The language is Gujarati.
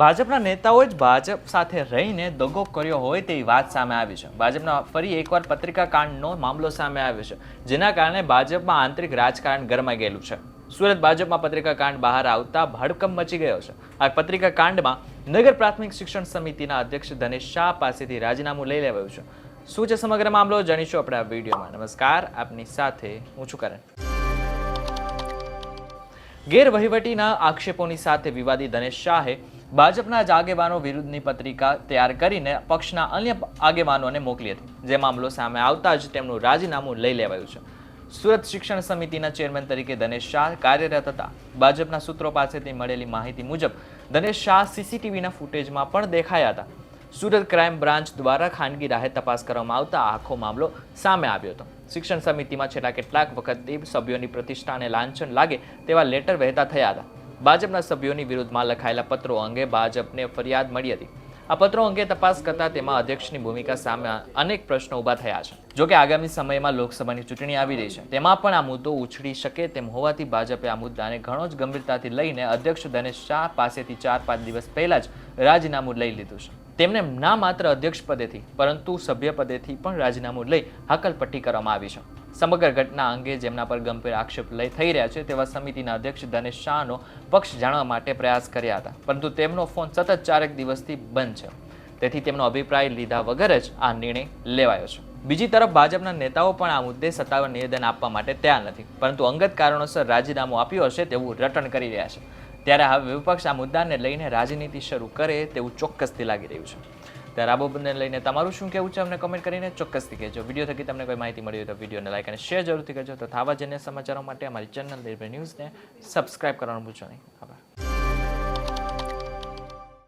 ભાજપના નેતાઓએ જ ભાજપ સાથે રહીને દગો કર્યો હોય તેવી વાત સામે આવી છે. ભાજપના ફરી એકવાર પત્રિકા કાંડનો મામલો સામે આવ્યો છે, જેના કારણે ભાજપમાં આંતરિક રાજકારણ ગરમાઈ ગયેલું છે. સુરત ભાજપમાં પત્રિકા કાંડ બહાર આવતા ભડકમ મચી ગયો છે. આ પત્રિકા કાંડમાં નગર પ્રાથમિક શિક્ષણ સમિતિના અધ્યક્ષ ધનેશ શાહ પાસેથી રાજીનામું લઈ લેવાયું છે. શું છે સમગ્ર મામલો જાણીશું આપણે આ વિડીયોમાં. નમસ્કાર, આપની સાથે હું છું કરણ. ગેરવહીવટીના આક્ષેપોની સાથે વિવાદી ધનેશ શાહે ભાજપના જ આગેવાનો વિરુદ્ધની પત્રિકા તૈયાર કરીને પક્ષના અન્ય આગેવાનોને મોકલી હતી. જે મામલો સામે આવતા જ તેમનું રાજીનામું લઈ લેવાયું છે. સુરત શિક્ષણ સમિતિના ચેરમેન તરીકે ધનેશ શાહ કાર્યરત હતા. ભાજપના સૂત્રો પાસેથી મળેલી માહિતી મુજબ, ધનેશ શાહ સીસીટીવીના ફૂટેજમાં પણ દેખાયા હતા. સુરત ક્રાઇમ બ્રાન્ચ દ્વારા ખાનગી રાહે તપાસ કરવામાં આવતા આખો મામલો સામે આવ્યો હતો. શિક્ષણ સમિતિમાં છેલ્લા કેટલાક વખતથી સભ્યોની પ્રતિષ્ઠાને લાંછન લાગે તેવા લેટર વહેતા થયા હતા. ભાજપના સભ્યોની વિરુદ્ધમાં લખાયેલા પત્રો અંગે ભાજપને ફરિયાદ મળી હતી. આ પત્રો અંગે તપાસ કરતા તેમાં અધ્યક્ષની ભૂમિકા સામે અનેક પ્રશ્નો ઊભા થયા છે. જો કે આગામી સમયમાં લોકસભાની ચૂંટણી આવી રહી છે. તેમાં પણ આ મુદ્દો ઉછળી શકે તેમ હોવાથી ભાજપે આ મુદ્દાને ઘણો જ ગંભીરતાથી લઈને અધ્યક્ષ ધનેશ શાહ પાસેથી ચાર પાંચ દિવસ પહેલા જ રાજીનામું લઈ લીધું છે. તેમને ના માત્ર અધ્યક્ષ પદેથી, પરંતુ સભ્ય પદેથી પણ રાજીનામું લઈ હકલપટ્ટી કરવામાં આવી છે. સમગ્ર ઘટના અંગે જેમના પર ગંભીર આક્ષેપ લઈ થઈ રહ્યા છે, તેવા સમિતિના અધ્યક્ષ ધનેશ શાહનો પક્ષ જાણવા માટે પ્રયાસ કર્યા હતા. પરંતુ તેમનો ફોન સતત ચારેક દિવસથી બંધ છે. તેથી તેમનો અભિપ્રાય લીધા વગર જ આ નિર્ણય લેવાયો છે. બીજી તરફ, ભાજપના નેતાઓ પણ આ મુદ્દે સત્તાવાર નિવેદન આપવા માટે તૈયાર નથી. પરંતુ અંગત કારણોસર રાજીનામું આપ્યું હશે તેવું રટણ કરી રહ્યા છે. ત્યારે હવે વિપક્ષ આ મુદ્દાને લઈને રાજનીતિ શરૂ કરે તેવું ચોક્કસથી લાગી રહ્યું છે. ત્યારે આ બંને લઈને તમારું શું કહેવું છે અમને કમેન્ટ કરીને ચોક્કસથી કહેજો. વીડિયો થકી તમને કોઈ માહિતી મળી હોય તો વિડીયોને લાઈક અને શેર જરૂરથી કરજો. તો થાવા જન્ય સમાચારો માટે અમારી ચેનલ નિર્ભય ન્યૂઝને સબસ્ક્રાઇબ કરવાનું ભૂલશો નહીં. આભાર.